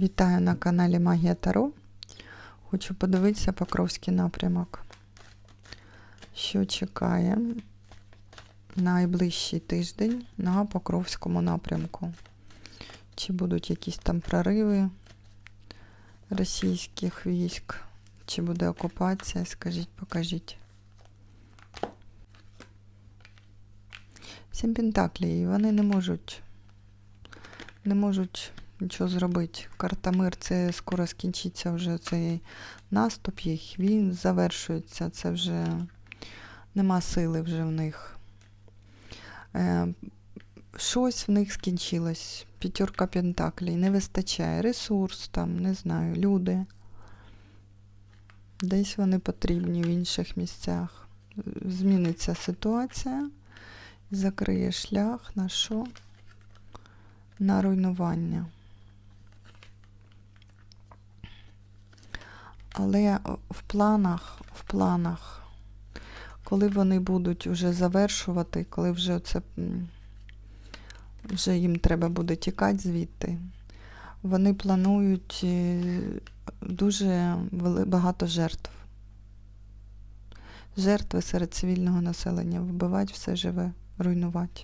Вітаю на каналі Магія Таро. Хочу подивитися Покровський напрямок. Що чекає найближчий тиждень на Покровському напрямку? Чи будуть якісь там прориви російських військ? Чи буде окупація? Скажіть, покажіть. Сім Пентаклій, вони не можуть не можуть нічого зробити. Карта мир це скоро скінчиться вже цей наступ їх, він завершується, це вже нема сили вже в них. Е, щось в них скінчилось. П'ятерка Пентаклей, не вистачає. Ресурс, там, не знаю, люди. Десь вони потрібні в інших місцях. Зміниться ситуація, закриє шлях на що? На руйнування. Але в планах, в планах, коли вони будуть вже завершувати, коли вже це вже їм треба буде тікати звідти, вони планують е, дуже багато жертв. Жертви серед цивільного населення, вбивати все живе, руйнувати.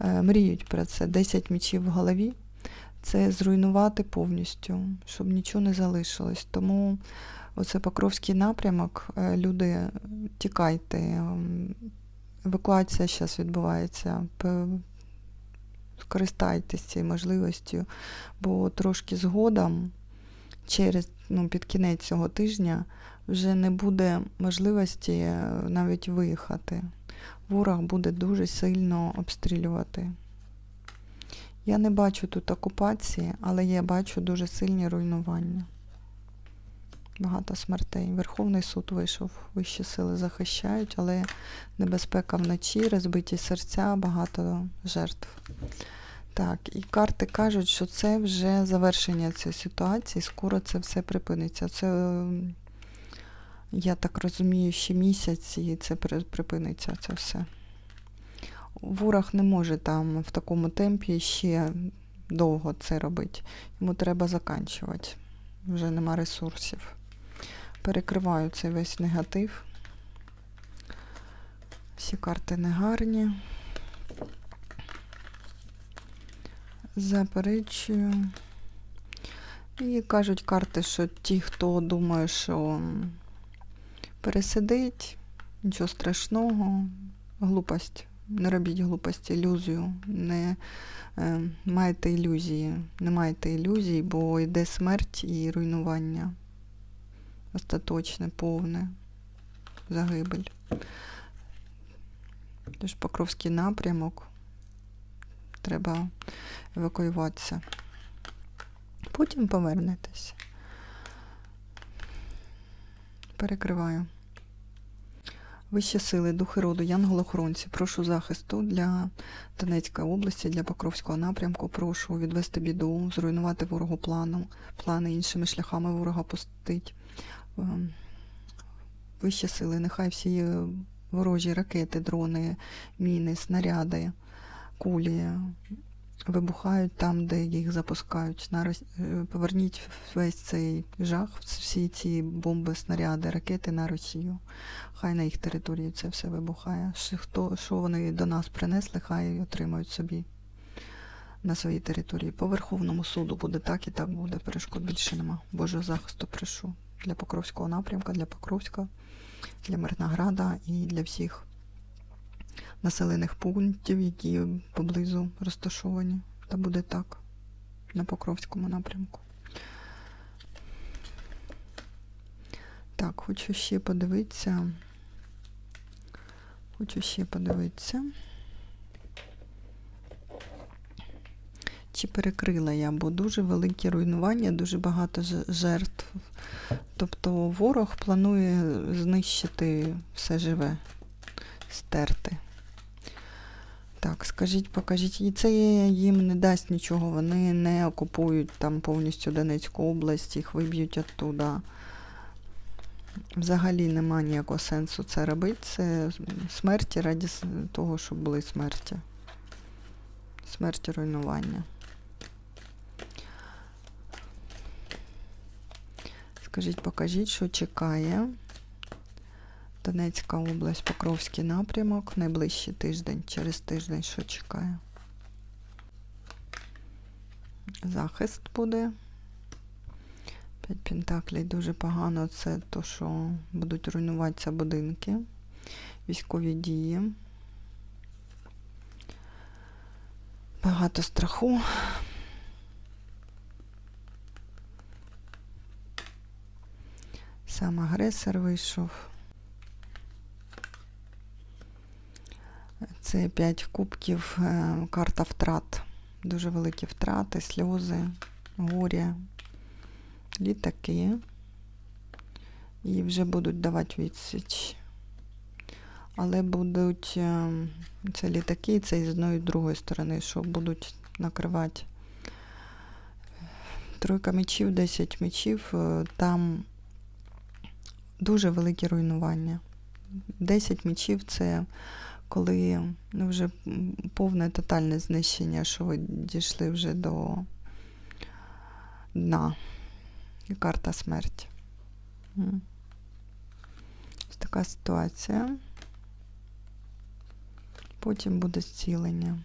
Е, Мріють про це. 10 мічів в голові це зруйнувати повністю, щоб нічого не залишилось. Тому оце Покровський напрямок. е, Люди, тікайте. ем, Евакуація зараз відбувається. Скористайтесь цією можливістю, бо трошки згодом, через ну, під кінець цього тижня, вже не буде можливості е, навіть виїхати. Ворог буде дуже сильно обстрілювати. Я не бачу тут окупації, але я бачу дуже сильні руйнування. Багато смертей. Верховний суд вийшов, вищі сили захищають, але небезпека вночі, розбиті серця, багато жертв. Так, і карти кажуть, що це вже завершення цієї ситуації, скоро це все припиниться. Це, ем, я так розумію, ще місяць і це припиниться це все. Ворог не може там в такому темпі ще довго це робити. Йому треба заканчувати. Вже нема ресурсів. Перекриваю цей весь негатив. Всі карти негарні. Заперечую. І кажуть карти, що ті, хто думає, що пересидить, нічого страшного, глупость. Не робіть глупості, ілюзію. Не е, майте ілюзії. Не майте ілюзій, бо йде смерть і руйнування. Остаточне, повне, загибель. Тож Покровський напрямок. Треба евакуюватися. Потім повернетеся. Перекриваю. Вищі сили, духи роду, янголохоронці, прошу захисту для Донецької області, для Покровського напрямку. Прошу відвести біду, зруйнувати ворогу планом, плани іншими шляхами ворога пустить. Ем, Вищі сили, нехай всі ворожі ракети, дрони, міни, снаряди, кулі вибухають там, де їх запускають. Е, Поверніть весь цей жах, всі ці бомби, снаряди, ракети на Росію. Хай на їх території це все вибухає. Хто, що вони до нас принесли, хай отримають собі на своїй території. По Верховному суду буде так і так буде. Перешкод більше нема. Божого захисту прошу для Покровського напрямка, для Покровська, для Мирнограда і для всіх населених пунктів, які поблизу розташовані. Та буде так на Покровському напрямку. Так, хочу ще подивитися. Хочу ще подивитися. Чи перекрила я, бо дуже великі руйнування, дуже багато жертв. Тобто ворог планує знищити все живе, стерти. Так, скажіть, покажіть. І це їм не дасть нічого. Вони не окупують там повністю Донецьку область, їх виб'ють оттуда. Взагалі нема ніякого сенсу це робити. Це смерті раді того, щоб були смерті. Смерті руйнування. Скажіть, покажіть, що чекає. Донецька область, Покровський напрямок, найближчий тиждень, через тиждень, що чекає. Захист буде. П'ять пентаклей дуже погано. Це то, що будуть руйнуватися будинки, військові дії. Багато страху. Сам агресор вийшов. Це 5 кубків, е, карта втрат. Дуже великі втрати, сльози, горя, літаки. І вже будуть давати відсіч. Але будуть е, це літаки, це з одної і другої сторони, що будуть накривати. Тройка мечів, 10 мечів, е, там дуже великі руйнування. 10 мечів це коли ну, вже повне тотальне знищення, що ви дійшли вже до дна. І карта смерті. Ось така ситуація. Потім буде зцілення.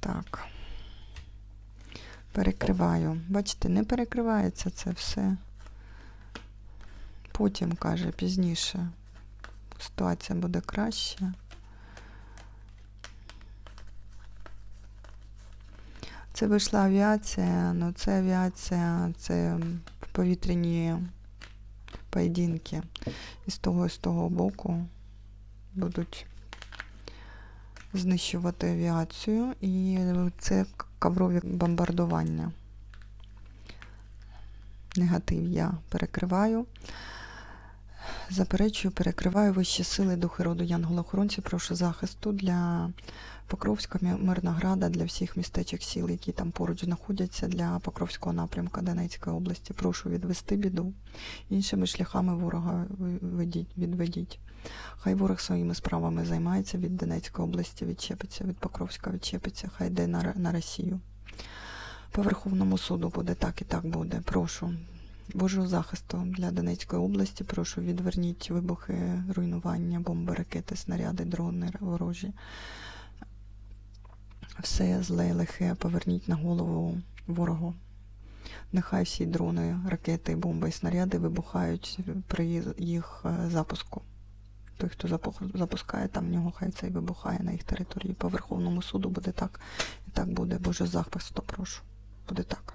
Так. Перекриваю. Бачите, не перекривається це все. Потім, каже, пізніше ситуація буде краща. Це вийшла авіація, але це авіація, це повітряні поєдинки. І з того і з того боку будуть знищувати авіацію, і це коврові бомбардування. Негатив я перекриваю. Заперечую, перекриваю вищі сили духи роду Янголохоронці. Прошу захисту для Покровська, Мирнограда, для всіх містечок сіл, які там поруч знаходяться, для Покровського напрямка Донецької області. Прошу відвести біду. Іншими шляхами ворога ведіть, відведіть. Хай ворог своїми справами займається від Донецької області, відчепиться, від Покровська відчепиться, хай йде на, на Росію. По Верховному суду буде так і так буде. Прошу. Божого захисту для Донецької області. Прошу відверніть вибухи, руйнування, бомби, ракети, снаряди, дрони ворожі. Все зле лихе поверніть на голову ворогу. Нехай всі дрони, ракети, бомби і снаряди вибухають при їх е, запуску. Той, хто запускає, там в нього хай це й вибухає на їх території. По Верховному суду буде так і так буде. Боже захисту, прошу. Буде так.